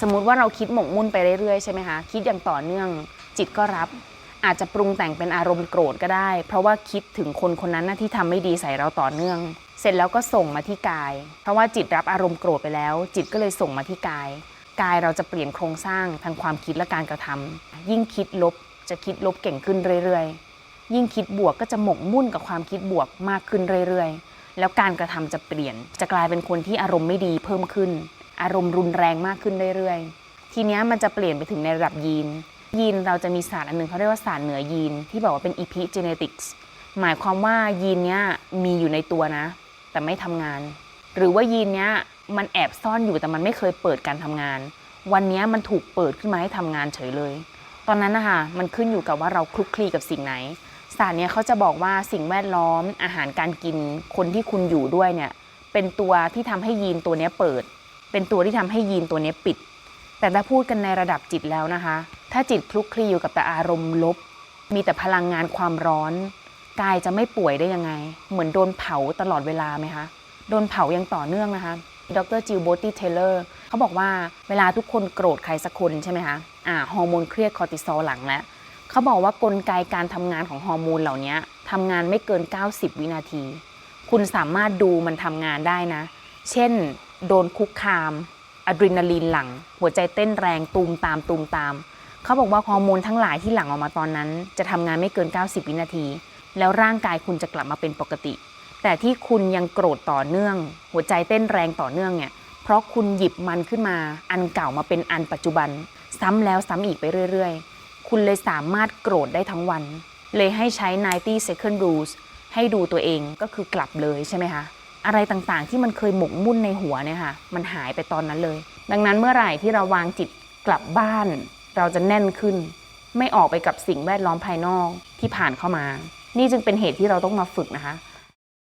สมมุติว่าเราคิดหมกมุ่นไปเรื่อยๆใช่ไหมคะคิดอย่างต่อเนื่องจิตก็รับ อาจจะปรุงแต่งเป็นอารมณ์โกรธก็ได้ เพราะว่าคิดถึงคนคนนั้นนะที่ทำไม่ดีใส่เราต่อเนื่อง เสร็จแล้วก็ส่งมาที่กาย เพราะว่าจิตรับอารมณ์โกรธไปแล้ว จิตก็เลยส่งมาที่กาย กายเราจะเปลี่ยนโครงสร้างทางความคิดและการกระทำยิ่งคิดลบจะคิดลบเก่งขึ้นเรื่อยๆ ยิ่งคิดบวกก็จะหมกมุ่นกับความคิดบวกมากขึ้นเรื่อยๆ แล้วการกระทำจะเปลี่ยน จะกลายเป็นคนที่อารมณ์ไม่ดีเพิ่มขึ้น อารมณ์รุนแรงมากขึ้นเรื่อยๆ ทีเนี้ยมันจะเปลี่ยนไปถึงในระดับยีน ยีนเราจะมีศารอันหนึ่งเขาเรียกว่าศารเหนือยีน ที่บอกว่าเป็น epigenetics หมายความว่ายีนเนี้ยมีอยู่ในตัวนะ แต่ไม่ทำงาน หรือว่ายีนเนี้ยมันแอบซ่อนอยู่แต่มันไม่เคยเปิดการทำงาน วันเนี้ยมันถูกเปิดขึ้นมาให้ทำงานเฉยเลย ตอนนั้นนะคะมันขึ้นอยู่กับว่าเราคลุกคลีกับสิ่งไหนศาสตร์เนี้ยเขาจะบอกว่าสิ่งแวดล้อมอาหารการกินคนที่คุณอยู่ด้วยเนี่ยเป็นตัวที่ทำให้ยีนตัวเนี้ยเปิด เป็นตัวที่ทำให้ยีนตัวนี้ปิด แต่ถ้าพูดกันในระดับจิตแล้วนะคะ ถ้าจิตคลุกคลีอยู่กับแต่อารมณ์ลบ มีแต่พลังงานความร้อน กายจะไม่ป่วยได้ยังไง เหมือนโดนเผาตลอดเวลาไหมคะ โดนเผาย่างต่อเนื่องนะคะ ดรจิลโบตี้เทเลอร์เขาบอกว่าเวลาทุกคนโกรธใครสักคนใช่ไหมคะอ่าฮอร์โมนเครียดคอร์ติซอลหลังแล้วเขาบอกว่ากลไกการทำงานของฮอร์โมนเหล่านี้ทำงานไม่เกิน 90 วินาที คุณสามารถดูมันทำงานได้นะ เช่น โดนคุกคามอะดรีนาลีนหลั่งหัวใจเต้นแรงตูมตามตูมตาม เขาบอกว่าฮอร์โมนทั้งหลายที่หลั่งออกมาตอนนั้น จะทำงานไม่เกิน 90 วินาที แล้วร่างกายคุณจะกลับมาเป็นปกติ แต่ที่คุณยังโกรธต่อเนื่อง หัวใจเต้นแรงต่อเนื่องเนี่ยเพราะคุณหยิบมันขึ้นมา อันเก่ามาเป็นอันปัจจุบัน ซ้ำแล้วซ้ำอีกไปเรื่อย ๆ คุณเลยสามารถโกรธได้ทั้งวัน เลยให้ใช้ 90 second rules ให้ดูตัวเองก็คือกลับเลยใช่ไหมคะ อะไรต่างๆ ที่มันเคยหมกมุ่นในหัวเนี่ยค่ะ มันหายไปตอนนั้นเลย ดังนั้นเมื่อไหร่ที่เราวางจิตกลับบ้าน เราจะแน่นขึ้น ไม่ออกไปกับสิ่งแวดล้อมภายนอกที่ผ่านเข้ามา นี่จึงเป็นเหตุที่เราต้องมาฝึกนะคะ